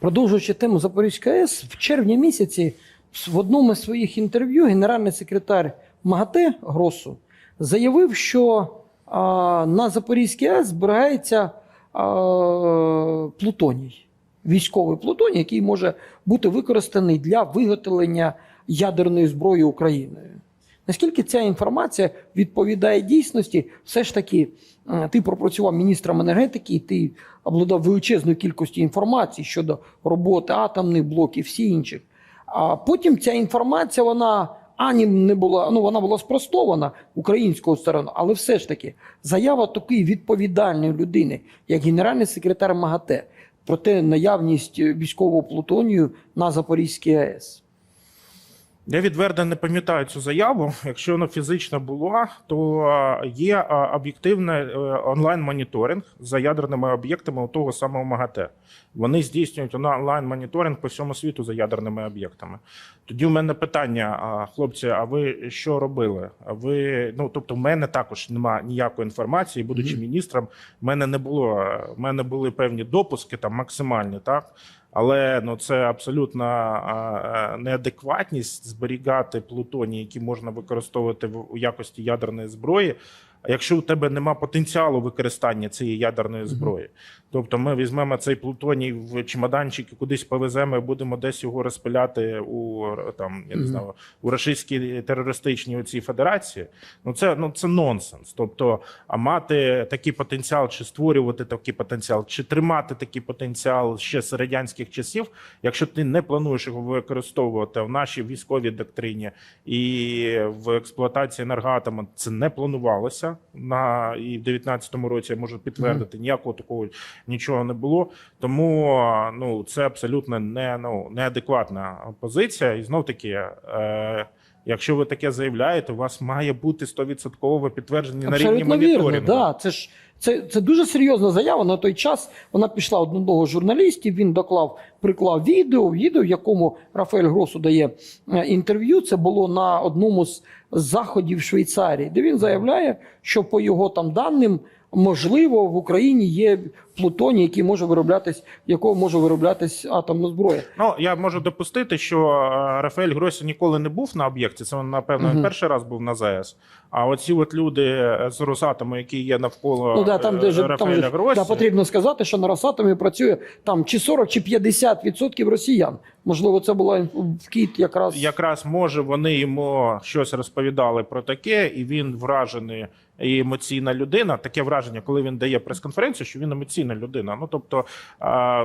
Продовжуючи тему Запорізької АЕС, в червні місяці в одному з своїх інтерв'ю генеральний секретар МАГАТЕ Гросу заявив, що а, на Запорізькій АЕС зберігається а, плутоній, військовий плутоній, який може бути використаний для виготовлення ядерної зброї Україною. Наскільки ця інформація відповідає дійсності, все ж таки е, ти пропрацював міністром енергетики, і ти обладав величезною кількістю інформації щодо роботи атомних блоків, всі інших. А потім ця інформація, вона ані не була, ну вона була спростована українською стороною, але все ж таки заява такої відповідальної людини, як генеральний секретар МАГАТЕ, про те наявність військового плутонію на Запорізькій АЕС. Я відверто не пам'ятаю цю заяву. Якщо вона фізично була, то є об'єктивний е, онлайн-моніторинг за ядерними об'єктами у того самого МАГАТЕ. Вони здійснюють онлайн-моніторинг по всьому світу за ядерними об'єктами. Тоді в мене питання, хлопці, а ви що робили? А ви ну тобто, в мене також немає ніякої інформації, будучи міністром, в мене не було. В мене були певні допуски там максимальні, так. Але ну це абсолютна неадекватність зберігати плутоній, які можна використовувати в якості ядерної зброї. Якщо у тебе нема потенціалу використання цієї ядерної зброї, тобто ми візьмемо цей плутоній в чемоданчик і кудись повеземо і будемо десь його розпиляти у там я не знаю у російській терористичній цій федерації. Ну це ну це нонсенс. Тобто, а мати такий потенціал, чи створювати такий потенціал, чи тримати такий потенціал ще з радянських часів, якщо ти не плануєш його використовувати в нашій військовій доктрині і в експлуатації енергоатома, це не планувалося на і в 19-му році я можу підтвердити, ніякого такого нічого не було. Тому ну це абсолютно не ну неадекватна позиція. І знов таки. Е, Якщо ви таке заявляєте, у вас має бути 100% підтвердження на рівні моніторингу. да. Це ж це, це дуже серйозна заява. На той час вона пішла од одного з журналістів. Він доклав, приклав відео, відео, в якому Рафаель Гросу дає е, інтерв'ю. Це було на одному з заходів Швейцарії, де він заявляє, що по його там даним. Можливо, в Україні є плутоній, який може вироблятись, якого може вироблятись атомна зброя. Ну я можу допустити, що е, Рафаель Гросі ніколи не був на об'єкті. Це напевно Мгм. перший раз був на ЗАЕС. А оці от люди е, з Росатому, які є навколо Ну да, там де ж там Рафаеля же, Гросі, да, потрібно сказати, що на Росатомі працює там чи 40, чи 50 відсотків росіян. Можливо, це була вкид якраз. якраз може вони йому щось розповідали про таке, і він вражений і емоційна людина. Таке враження, коли він дає прес-конференцію, що він емоційна людина. Ну тобто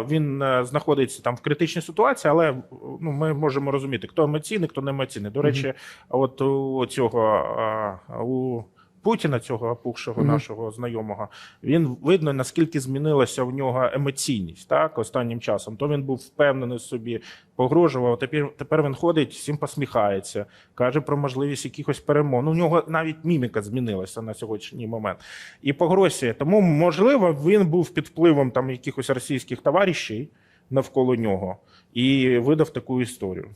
він е, знаходиться там в критичній ситуації, але ну ми можемо розуміти, хто емоційний, хто не емоційний. До речі, от у цього у. Путіна, цього опухшого Мгм. нашого знайомого, він видно наскільки змінилася в нього емоційність так останнім часом. То він був впевнений в собі, погрожував. Тепер тепер він ходить, всім посміхається, каже про можливість якихось перемог. Ну, у нього навіть міміка змінилася на сьогоднішній момент. І погрозі. Тому можливо він був під впливом там якихось російських товаришів навколо нього і видав таку історію.